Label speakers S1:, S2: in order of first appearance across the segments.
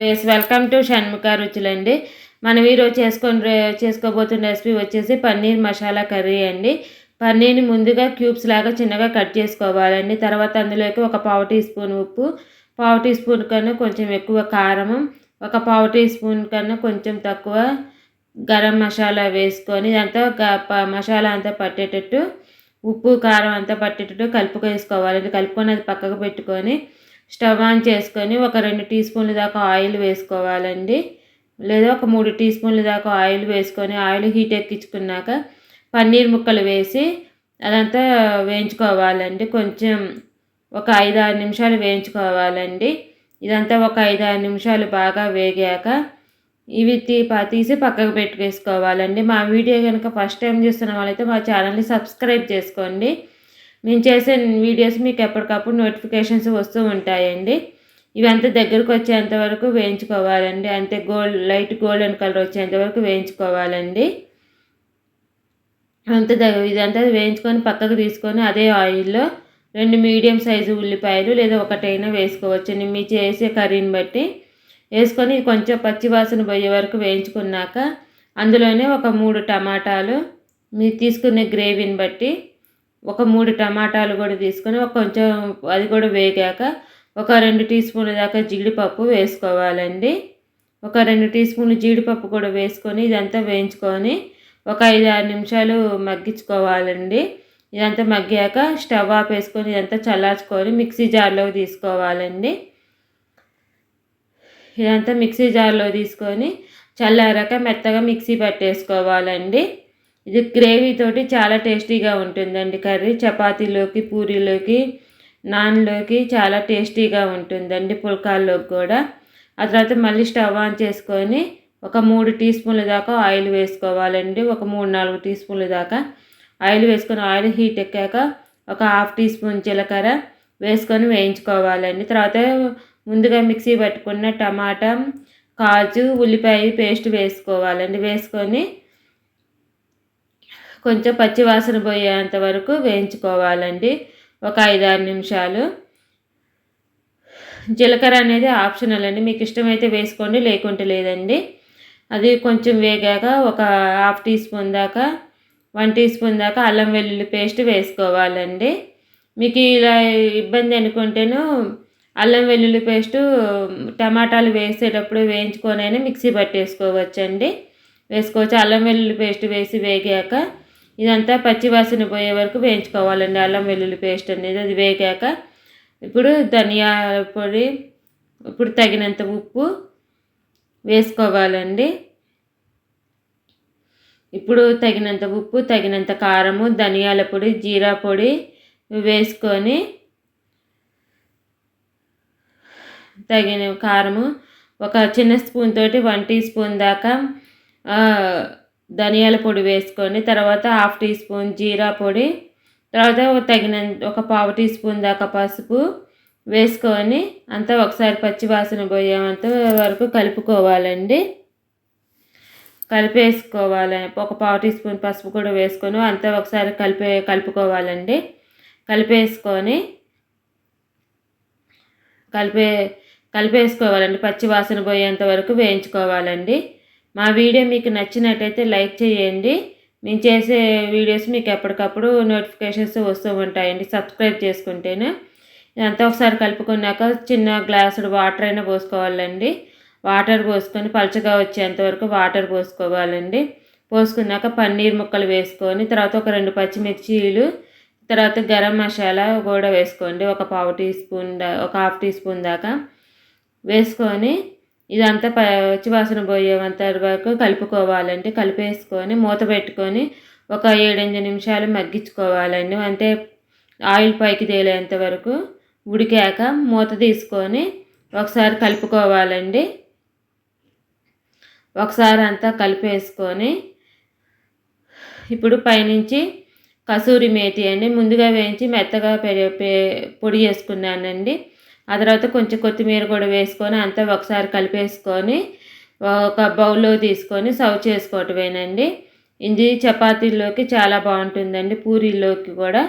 S1: Yes welcome to Shanmukha రుచులండి మనం ఈరోజు చేసుకొని చేసుకోబోతున్న రెసిపీ వచ్చేసి పన్నీర్ మసాలా కర్రీ అండి. పన్నీర్ని ముందుగా క్యూబ్స్ లాగా చిన్నగా కట్ చేసుకోవాలండి. తర్వాత అందులోకి ఒక పావు టీ స్పూన్ ఉప్పు పావు టీ స్పూన్ కన్నా కొంచెం ఎక్కువ కారం ఒక పావు టీ స్పూన్ కన్నా కొంచెం తక్కువ గరం మసాలా వేసుకొని ఇదంతా మసాలా అంతా పట్టేటట్టు ఉప్పు కారం అంతా పట్టేటట్టు కలుపుకేసుకోవాలండి కలుపుకొని అది పక్కకు పెట్టుకొని స్టవ్ ఆన్ చేసుకొని ఒక రెండు టీ స్పూన్ల దాకా ఆయిల్ వేసుకోవాలండి. లేదా ఒక మూడు టీ స్పూన్ల దాకా ఆయిల్ వేసుకొని ఆయిల్ హీట్ ఎక్కించుకున్నాక పన్నీర్ ముక్కలు వేసి అదంతా వేయించుకోవాలండి. కొంచెం ఒక ఐదు ఆరు నిమిషాలు వేయించుకోవాలండి. ఇదంతా ఒక ఐదు ఆరు నిమిషాలు బాగా వేగాక ఇవి తీ తీసి పక్కకు పెట్టుకేసుకోవాలండి మా వీడియో కనుక ఫస్ట్ టైం చూస్తున్న వాళ్ళైతే మా ఛానల్ని సబ్స్క్రైబ్ చేసుకోండి. నేను చేసే వీడియోస్ మీకు ఎప్పటికప్పుడు నోటిఫికేషన్స్ వస్తూ ఉంటాయండి. ఇవంతా దగ్గరకు వచ్చేంత వరకు వేయించుకోవాలండి. అంతే గోల్డ్ లైట్ గోల్డెన్ కలర్ వచ్చేంత వరకు వేయించుకోవాలండి. అంత ఇదంతా వేయించుకొని పక్కకు తీసుకొని అదే ఆయిల్లో రెండు మీడియం సైజు ఉల్లిపాయలు లేదా ఒకటైనా వేసుకోవచ్చు మీ చేసే కర్రీని బట్టి వేసుకొని కొంచెం పచ్చివాసన పోయే వరకు వేయించుకున్నాక అందులోనే ఒక మూడు టమాటాలు మీరు తీసుకునే గ్రేవీని బట్టి ఒక మూడు టమాటాలు కూడా తీసుకొని ఒక కొంచెం అది కూడా వేగాక ఒక రెండు టీ స్పూన్ల దాకా జీడిపప్పు వేసుకోవాలండి. ఒక రెండు టీ స్పూన్లు జీడిపప్పు కూడా వేసుకొని ఇదంతా వేయించుకొని ఒక ఐదు ఆరు నిమిషాలు మగ్గించుకోవాలండి. ఇదంతా మగ్గాక స్టవ్ ఆఫ్ వేసుకొని ఇదంతా చల్లార్చుకొని మిక్సీ జార్లో తీసుకోవాలండి. ఇదంతా మిక్సీ జార్లో తీసుకొని చల్లారాక మెత్తగా మిక్సీ పట్టేసుకోవాలండి. ఇది గ్రేవీ తోటి చాలా టేస్టీగా ఉంటుందండి కర్రీ. చపాతీలోకి పూరీలోకి నాన్లోకి చాలా టేస్టీగా ఉంటుందండి పుల్కాల్లోకి కూడా. ఆ తర్వాత మళ్ళీ స్టవ్ ఆన్ చేసుకొని ఒక మూడు టీ స్పూన్ల దాకా ఆయిల్ వేసుకోవాలండి. ఒక మూడు నాలుగు టీ స్పూన్ల దాకా ఆయిల్ వేసుకొని ఆయిల్ హీట్ ఎక్కాక ఒక హాఫ్ టీ స్పూన్ జీలకర్ర వేసుకొని వేయించుకోవాలండి. తర్వాత ముందుగా మిక్సీ పట్టుకున్న టమాటా కాజు ఉల్లిపాయ పేస్ట్ వేసుకోవాలండి. వేసుకొని కొంచెం పచ్చివాసన పోయేంత వరకు వేయించుకోవాలండి. ఒక ఐదారు నిమిషాలు. జీలకర్ర అనేది ఆప్షనల్ అండి. మీకు ఇష్టమైతే వేసుకోండి లేకుంటే లేదండి. అది కొంచెం వేగాక ఒక హాఫ్ టీ స్పూన్ దాకా వన్ టీ స్పూన్ దాకా అల్లం వెల్లుల్లి పేస్ట్ వేసుకోవాలండి. మీకు ఇలా ఇబ్బంది అనుకుంటేను అల్లం వెల్లుల్లి పేస్టు టమాటాలు వేసేటప్పుడు వేయించుకొని మిక్సీ పట్టేసుకోవచ్చండి. వేసుకోవచ్చు. అల్లం వెల్లుల్లి పేస్ట్ వేసి వేగాక ఇదంతా పచ్చివాసన పోయే వరకు వేయించుకోవాలండి. అల్లం వెల్లుల్లి పేస్ట్ అనేది అది వేగాక ఇప్పుడు ధనియాల పొడి ఇప్పుడు తగినంత ఉప్పు వేసుకోవాలండి. ఇప్పుడు తగినంత ఉప్పు తగినంత కారము ధనియాల పొడి జీరా పొడి వేసుకొని తగిన కారము ఒక చిన్న స్పూన్ తోటి వన్ టీ స్పూన్ దాకా ధనియాల పొడి వేసుకొని తర్వాత హాఫ్ టీ స్పూన్ జీరా పొడి తర్వాత తగిన ఒక పావు టీ స్పూన్ దాకా పసుపు వేసుకొని అంతా ఒకసారి పచ్చివాసన పోయేంత వరకు కలుపుకోవాలండి. కలిపేసుకోవాలి. ఒక పావు టీ స్పూన్ పసుపు కూడా వేసుకొని అంతా ఒకసారి కలిపే కలుపుకోవాలండి. కలిపేసుకొని కలిపే కలిపేసుకోవాలండి. పచ్చి వాసన పోయేంత వరకు వేయించుకోవాలండి. మా వీడియో మీకు నచ్చినట్టయితే లైక్ చేయండి. మేము చేసే వీడియోస్ మీకు ఎప్పటికప్పుడు నోటిఫికేషన్స్ వస్తూ ఉంటాయండి. సబ్స్క్రైబ్ చేసుకుంటేనే. ఇదంతా ఒకసారి కలుపుకున్నాక చిన్న గ్లాసుడు వాటర్ అయినా పోసుకోవాలండి. వాటర్ పోసుకొని పలచగా వచ్చేంత వరకు వాటర్ పోసుకోవాలండి. పోసుకున్నాక పన్నీర్ ముక్కలు వేసుకొని తర్వాత ఒక రెండు పచ్చిమిర్చీలు తర్వాత గరం మసాలా కూడా వేసుకోండి. ఒక పావు టీ స్పూన్ ఒక హాఫ్ టీ స్పూన్ దాకా వేసుకొని ఇదంతా పచ్చివాసన పోయేంత వరకు కలుపుకోవాలండి. కలిపేసుకొని మూత పెట్టుకొని ఒక ఏడెనిమిది నిమిషాలు మగ్గించుకోవాలండి. అంటే ఆయిల్ పైకి తేలేంత వరకు ఉడికాక మూత తీసుకొని ఒకసారి కలుపుకోవాలండి. ఒకసారి అంతా కలిపేసుకొని ఇప్పుడు పైనుంచి కసూరి మేతి అండి. ముందుగా వేయించి మెత్తగా పొడి చేసుకున్నానండి. ఆ తర్వాత కొంచెం కొత్తిమీర కూడా వేసుకొని అంతా ఒకసారి కలిపేసుకొని ఒక బౌల్లో తీసుకొని సర్వ్ చేసుకోవటమేనండి. ఇది చపాతీల్లోకి చాలా బాగుంటుందండి పూరీల్లోకి కూడా.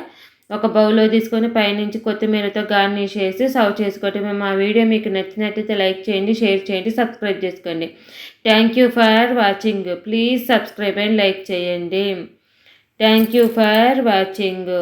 S1: ఒక బౌల్లో తీసుకొని పైనుంచి కొత్తిమీరతో గార్నిష్ చేసి సర్వ్ చేసుకోవటం మా వీడియో. మీకు నచ్చినట్టయితే లైక్ చేయండి షేర్ చేయండి సబ్స్క్రైబ్ చేసుకోండి. Thank you for watching. Please subscribe and like చేయండి. Thank you for watching.